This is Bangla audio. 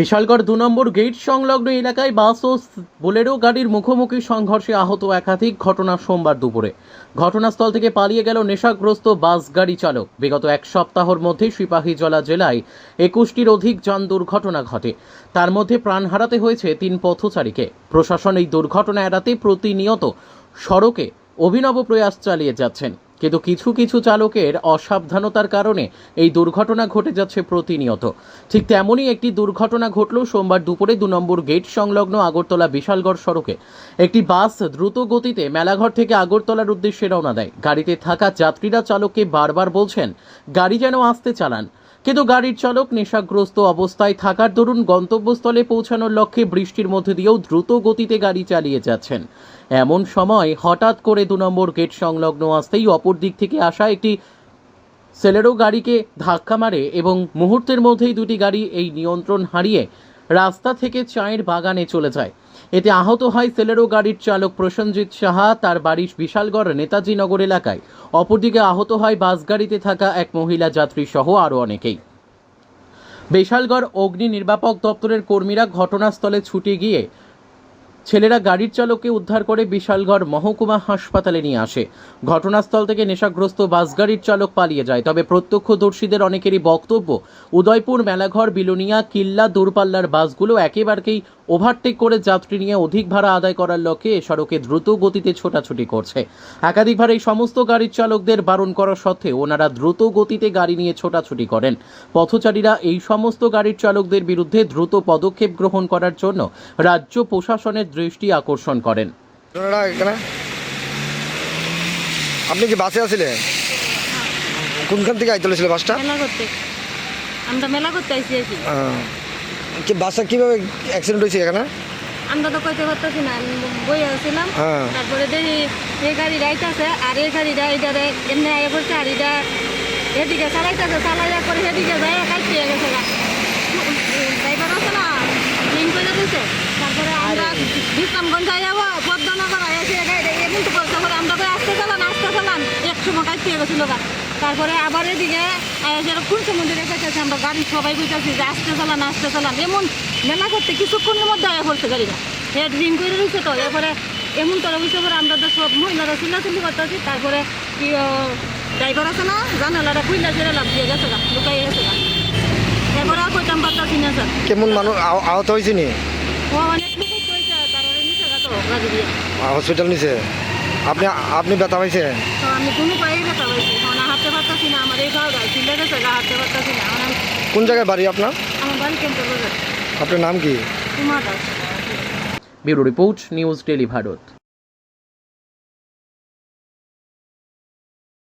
বিশালগড় দু নম্বর গেট সংলগ্ন এলাকায় বাস ও বোলেরো গাড়ির মুখোমুখি সংঘর্ষে আহত একাধিক ঘটনা সোমবার দুপুরে। ঘটনাস্থল থেকে পালিয়ে গেল নেশাগ্রস্ত বাস গাড়ি চালক। বিগত এক সপ্তাহের মধ্যে সিপাহীজলা জেলায় একুশটির অধিক যান দুর্ঘটনা ঘটে। তার মধ্যে প্রাণ হারাতে হয়েছে তিন পথচারীকে। প্রশাসন এই দুর্ঘটনা এড়াতে প্রতিনিয়ত সড়কে অভিনব প্রয়াস চালিয়ে যাচ্ছেন। কিন্তু কিছু কিছু চালকের অসাবধানতার কারণে এই দুর্ঘটনা ঘটে যাচ্ছে প্রতিনিয়ত। ঠিক তেমনই একটি দুর্ঘটনা ঘটল সোমবার দুপুরে দু নম্বর গেট সংলগ্ন আগরতলা বিশালগড় সড়কে। একটি বাস দ্রুত গতিতে মেলাঘর থেকে আগরতলার উদ্দেশ্যে রওনা দেয়। গাড়িতে থাকা যাত্রীরা চালককে বারবার বলছেন, গাড়ি যেন আসতে চালান। কিন্তু গাড়ির চালক নেশাগ্রস্ত অবস্থায় থাকার দরুন গন্তব্যস্থলে পৌঁছানোর লক্ষ্যে বৃষ্টির মধ্যে দিয়েও দ্রুত গতিতে গাড়ি চালিয়ে যাচ্ছেন। এমন সময় হঠাৎ করে দু নম্বর গেট সংলগ্ন আসতেই অপর দিক থেকে আসা একটি সেলেরো গাড়িকে ধাক্কা মারে এবং মুহূর্তের মধ্যেই দুটি গাড়ি এই নিয়ন্ত্রণ হারিয়ে রাস্তা থেকে চায়ের বাগানে চলে যায়। এতে আহত হয় সেলেরো গাড়ির চালক প্রসেনজিৎ সাহা, তার বাড়ির বিশালগড় নেতাজি নগর এলাকায়। অপরদিকে আহত হয় বাস গাড়িতে থাকা এক মহিলা যাত্রী সহ আরও অনেকেই। বিশালগড় অগ্নি নির্বাপক দপ্তরের কর্মীরা ঘটনাস্থলে ছুটে গিয়ে ছেলেরা গাড়ির চালককে উদ্ধার করে বিশালগড় মহকুমা হাসপাতালে নিয়ে আসে। ঘটনাস্থল থেকে নেশাগ্রস্ত বাস গাড়ির চালক পালিয়ে যায়। তবে প্রত্যক্ষদর্শীদের অনেকেরই বক্তব্য, উদয়পুর মেলাঘর, বিলোনিয়া, কিল্লা, দূরপাল্লার বাসগুলো একেবারেই ওভারটেক করে যাত্রী নিয়ে অধিক ভাড়া আদায় করার লক্ষ্যে সড়কে দ্রুত গতিতে ছোটাছুটি করছে। একাধিকবার এই সমস্ত গাড়ির চালকদের বারণ করা সত্ত্বেও ওনারা দ্রুত গতিতে গাড়ি নিয়ে ছোটাছুটি করেন। পথচারীরা এই সমস্ত গাড়ির চালকদের বিরুদ্ধে দ্রুত পদক্ষেপ গ্রহণ করার জন্য রাজ্য প্রশাসনের দৃষ্টি আকর্ষণ করেন। এখানে? আপনি কি বাসে আসছিলেন কোনখান থেকে আইতে চলেছিল বাসটা? মেলা করতে আমরা মেলা করতে আইসি কি। বাসটা কীভাবে অ্যাক্সিডেন্ট হয়েছে এখানে? আমরা তো কইতে পারতেছি না বই আসছিলাম হ্যাঁ। তারপরে দেখি এই গাড়ি রাইতাছে আর এই গাড়িটা এইটারে এমনি আগে পড়ছে আর এটা এদিকে চালাইতেছে চালাইয়া করে সেদিকে যায় কাটিয়ে গেছে ড্রাইভার আছে না লিঙ্ক করে দিছে তারপরে আমরা পদ্মনগর এসে তো আমরা আসতে চালান আসতে গেছিল তারপরে আবার এদিকে কুলসে মন্দিরে গেছে আমরা গাড়ি সবাই বুঝতেছি যে আসতে চালান আসতে চালান এমন মেলা করতে কিছুক্ষণের মধ্যে আয়া পড়ছে গাড়িটা। হেড রিং করে রয়েছে তো এরপরে এমন করে বুঝতে পরে আমরা তো সব মহিলারা চিল্লাচিল্লি করতেছি। তারপরে কি ড্রাইভার আছে না? জানালাটা ছেড়ে লাভ দিয়ে গেছে গা লুকাই গেছে গা। এরপরে আর কইতাম পারতাছি না স্যার। কেমন মানুষ আহ- আহত হয়েছে নি? ও অনেক লোক কইছে তারপরে নিচে গা তো গাড়ি দিয়ে হসপিটাল নিছে? আপনি আপনি ব্যথা পাইছে? তো আমি কোনো পায়ে ব্যথা পাইছি এখন হাঁটতে পারতাছি না। আমার এই গাও গাল চিল্লে গেছে গা হাঁটতে পারতাছি না। কোন জায়গায় বাড়ি আপনার? আমার বাড়ি কেমন বাজার। আপনার নাম কি? Kumar Das. Bureau report news daily Bharat.